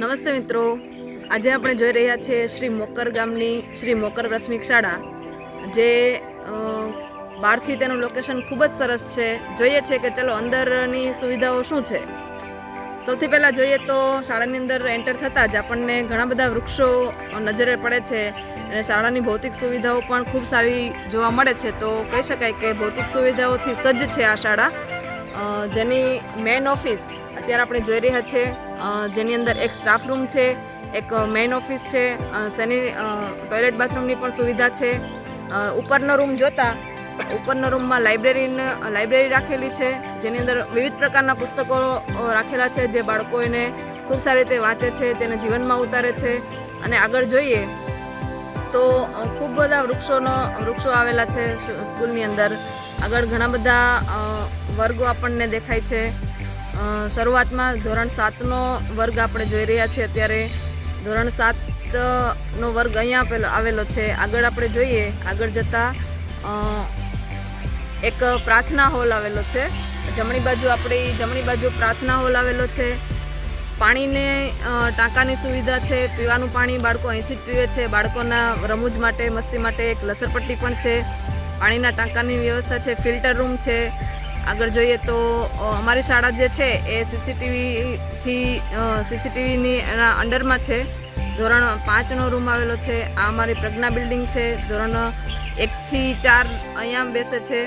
નમસ્તે મિત્રો. આજે આપણે જોઈ રહ્યા છીએ શ્રી મોકર ગામની શ્રી મોકર પ્રાથમિક શાળા જે બહારથી તેનું લોકેશન ખૂબ જ સરસ છે. જોઈએ છે કે ચલો અંદરની સુવિધાઓ શું છે? સૌથી પહેલાં જોઈએ તો શાળાની અંદર એન્ટર થતાં જ આપણને ઘણા બધા વૃક્ષો નજરે પડે છે અને શાળાની ભૌતિક સુવિધાઓ પણ ખૂબ સારી જોવા મળે છે. તો કહી શકાય કે ભૌતિક સુવિધાઓથી સજ્જ છે આ શાળા. જેની મેઇન ઓફિસ અત્યારે આપણે જોઈ રહ્યા છે અ, જેની અંદર એક સ્ટાફ રૂમ છે, એક મેઇન ઓફિસ છે સેની ટોયલેટ બાથરૂમની પણ સુવિધા છે. ઉપરનો રૂમ જોતા, ઉપરના રૂમમાં લાઇબ્રેરીને લાઇબ્રેરી રાખેલી છે, જેની અંદર વિવિધ પ્રકારના પુસ્તકો રાખેલા છે, જે બાળકો એને ખૂબ સારી રીતે વાંચે છે તેને જીવનમાં ઉતારે છે. અને આગળ જોઈએ તો ખૂબ બધા વૃક્ષોનો, વૃક્ષો આવેલા છે સ્કૂલની અંદર. આગળ ઘણા બધા વર્ગો આપણને દેખાય છે. શરૂઆતમાં ધોરણ સાતનો વર્ગ આપણે જોઈ રહ્યા છીએ. અત્યારે ધોરણ સાત નો વર્ગ અહીંયા આપેલો, આવેલો છે. આગળ આપણે જોઈએ, આગળ જતાં એક પ્રાર્થના હોલ આવેલો છે. જમણી બાજુ આપણી, જમણી બાજુ પ્રાર્થના હોલ આવેલો છે. પાણીને ટાંકાની સુવિધા છે. પીવાનું પાણી બાળકો અહીંથી જ પીવે છે. બાળકોના રમૂજ માટે, મસ્તી માટે એક લસરપટ્ટી પણ છે. પાણીના ટાંકાની વ્યવસ્થા છે. ફિલ્ટર રૂમ છે. આગળ જોઈએ તો અમારી શાળા જે છે એ સીસીટીવીથી સીસીટીવીની એના અંડરમાં છે. ધોરણ પાંચનો રૂમ આવેલો છે. આ અમારી પ્રજ્ઞા બિલ્ડિંગ છે. ધોરણ એકથી ચાર અહીંયા બેસે છે.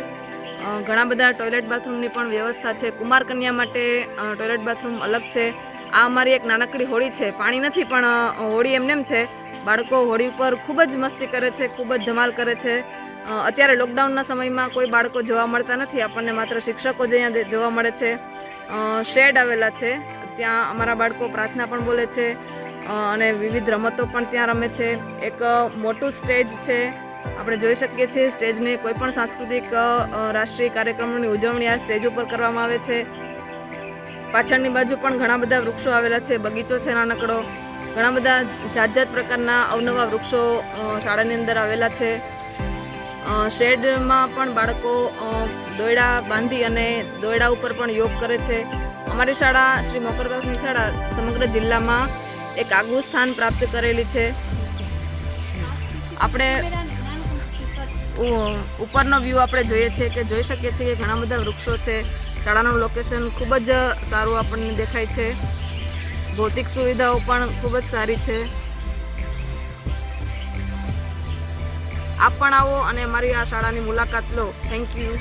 ઘણા બધા ટોયલેટ બાથરૂમની પણ વ્યવસ્થા છે. કુમાર કન્યા માટે ટોયલેટ બાથરૂમ અલગ છે. આ અમારી એક નાનકડી હોળી છે. પાણી નથી, પણ હોળી એમનેમ છે. બાળકો હોળી ઉપર ખૂબ જ મસ્તી કરે છે, ખૂબ જ ધમાલ કરે છે. અત્યારે લોકડાઉનના સમયમાં કોઈ બાળકો જોવા મળતા નથી. આપણને માત્ર શિક્ષકો જ અહીંયા જોવા મળે છે. શેડ આવેલા છે. ત્યાં અમારા બાળકો પ્રાર્થના પણ બોલે છે. અને વિવિધ રમતો પણ ત્યાં રમે છે. એક મોટું સ્ટેજ છે. આપણે જોઈ શકીએ છીએ સ્ટેજને કોઈ પણ સાંસ્કૃતિક રાષ્ટ્રીય કાર્યક્રમોની ઉજવણી આ સ્ટેજ ઉપર કરવામાં આવે છે. પાછળની બાજુ પણ ઘણા બધા વૃક્ષો આવેલા છે. બગીચો છે નાનકડો. ઘણા બધા જાત જાત પ્રકારના અવનવા વૃક્ષો શાળાની અંદર આવેલા છે. શેડમાં પણ બાળકો દોયડા બાંધી અને દોયડા ઉપર પણ યોગ કરે છે. અમારી શાળા શ્રી મકરદાસની શાળા સમગ્ર જિલ્લામાં એક આગવું સ્થાન પ્રાપ્ત કરેલી છે. આપણે ઉપરનો વ્યૂ આપણે જોઈએ છીએ કે જોઈ શકીએ છીએ કે ઘણા બધા વૃક્ષો છે. શાળાનું લોકેશન ખૂબ જ સારું આપણને દેખાય છે. ભૌતિક સુવિધાઓ પણ ખૂબ જ સારી છે. આપ પણ આવો અને મારી આ શાળાની મુલાકાત લો. Thank you